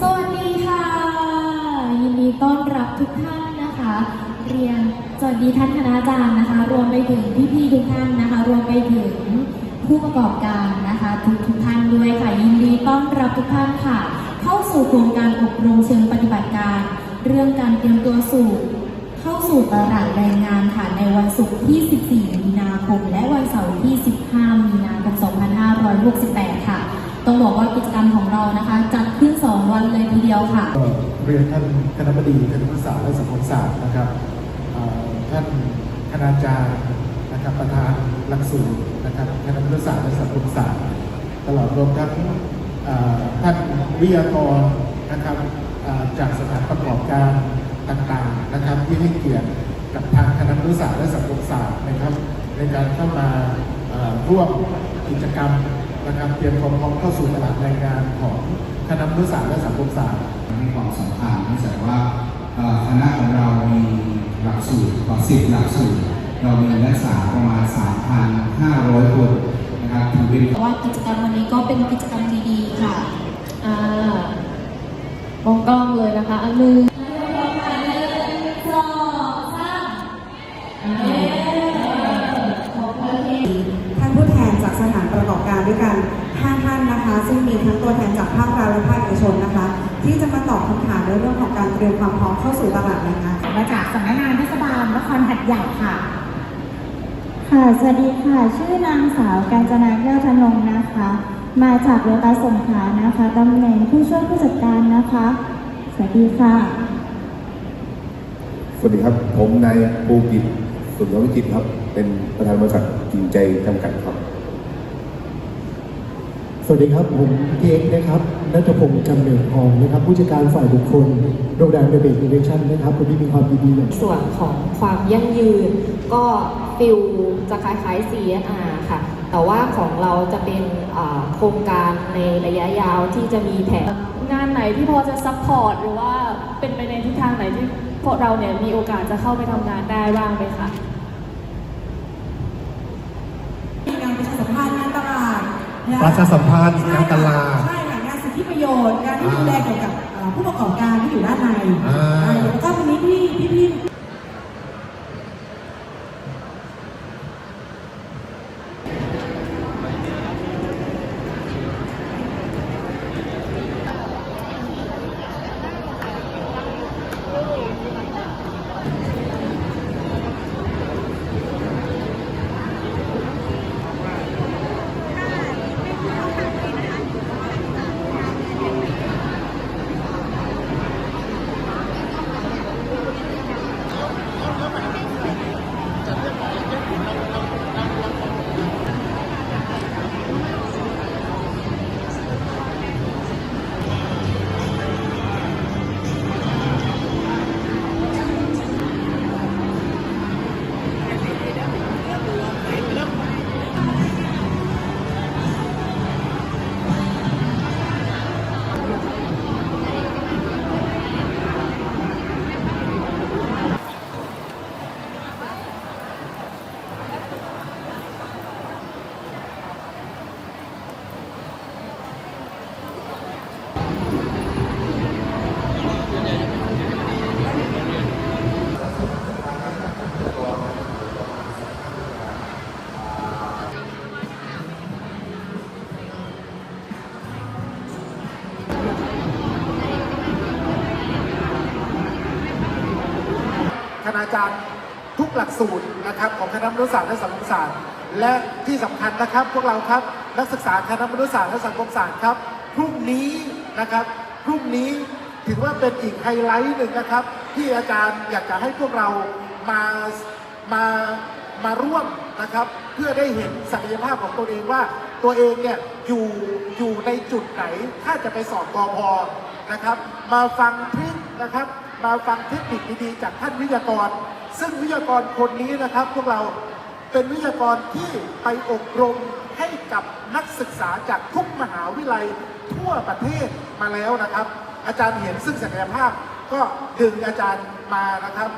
สวัสดีค่ะ ยินดีต้อนรับทุกท่านนะคะ เรียนสวัสดีท่านคณาจารย์นะคะ รวมไปถึงพี่ๆทุกท่านนะคะ รวมไปถึงผู้ประกอบการนะคะทุกทุกท่านด้วยค่ะ ยินดีต้อนรับทุกท่านค่ะ เข้าสู่โครงการอบรมเชิงปฏิบัติการ เรื่องการเตรียมตัวสู่เข้าสู่ตลาดแรงงานค่ะในวันศุกร์ที่ 14 มีนาคม และวันเสาร์ที่ 15 มีนาคม 2568 ค่ะ ต้องบอกว่ากิจกรรมของเรานะคะ จัดขึ้น 2 วันเลยทีเดียวค่ะ ก็เรียนท่านคณะบดีคณะศาสตร์และสังคมศาสตร์นะครับเอ่อท่านคณาจารย์นะครับประธานหลักสูตรนะครับคณะศาสตร์และสังคมศาสตร์ ตลอดรวมทั้งเอ่อท่านวิทยากรนะครับเอ่อจากสถานประกอบการต่างๆนะครับที่ให้เกียรติกับทางคณะศาสตร์และสังคมศาสตร์นะครับ ในการเข้ามาเอ่อร่วมกิจกรรม นะครับเตรียมความพร้อมเข้าสู่ตลาดแรงงานของคณะศาสตร์และสังคมศาสตร์มีความสำคัญเนื่องจากว่าคณะของเรามีหลักสูตรกว่า10หลักสูตรเรามีนักศึกษาประมาณ 3,500 คนนะครับถือเป็นว่ากิจกรรมวันนี้ก็เป็นกิจกรรมดีๆค่ะอ่ามองกล้องเลยนะคะอันมือ ด้วยกัน5ท่านนะคะ ซึ่งมีทั้งตัวแทนจากภาครัฐและภาคเอกชนนะคะ ที่จะมาตอบคำถามในเรื่องของการเตรียมความพร้อมเข้าสู่ตลาดแรงงานมาจากสำนักงานเทศบาลนครหัดใหญ่ค่ะ ค่ะ สวัสดีค่ะ ชื่อนางสาวกาญจนาแก้วธนงนะคะ มาจากโลตัสสงขลานะคะตำแหน่งผู้ช่วยผู้จัดการนะคะ สวัสดีค่ะ สวัสดีครับ ผมนายภูกิจสุนทรวิจิตรครับ เป็นประธานบริษัทจริงใจจำกัดครับ สวัสดีครับ ผมเอกนะครับนัทพงศ์จำเนินทองนะครับ ผู้จัดการฝ่ายบุคคลโรงแรมเดเบตอินเวชั่นนะครับคนที่มีความดีๆอย่างส่วนของความยั่งยืน ก็ฟิลจะคล้ายๆ CSR ค่ะ แต่ว่าของเราจะเป็นอ่าโครงการในระยะยาวที่จะมีแผนงานไหนที่พอจะซัพพอร์ตหรือว่าเป็นไปในทิศทางไหนที่พวกเราเนี่ยมีโอกาสจะเข้าไปทำงานได้บ้างไหมคะมีงานประชาสัมพันธ์ ประชาสัมพันธ์งานตลาด ใช่ค่ะงานสิทธิประโยชน์งานที่ดูแลเกี่ยวกับเอ่อผู้ประกอบการที่อยู่ด้านในอ่า อ่าแล้วก็วันนี้พี่พี่พี่ คณาจารย์ทุกหลักสูตรนะครับของคณะมนุษยศาสตร์และสังคมศาสตร์และที่สำคัญนะครับพวกเราครับนักศึกษาคณะมนุษยศาสตร์และสังคมศาสตร์ครับพรุ่งนี้นะครับพรุ่งนี้ถือว่าเป็นอีกไฮไลท์หนึ่งนะครับ ที่อาจารย์อยากจะให้พวกเรามามามาร่วมนะครับ เพื่อได้เห็นศักยภาพของตัวเองว่าตัวเองเนี่ยอยู่อยู่ในจุดไหน ถ้าจะไปสอบกอพอนะครับ มาฟังทริคนะครับ มาฟังเทคนิคดีๆจากท่านวิทยากร ซึ่งวิทยากรคนนี้นะครับพวกเราเป็นวิทยากรที่ไปอบรมให้กับนักศึกษาจากทุกมหาวิทยาลัยทั่วประเทศมาแล้วนะครับ อาจารย์เห็นซึ่งศักยภาพก็ดึงอาจารย์มานะครับ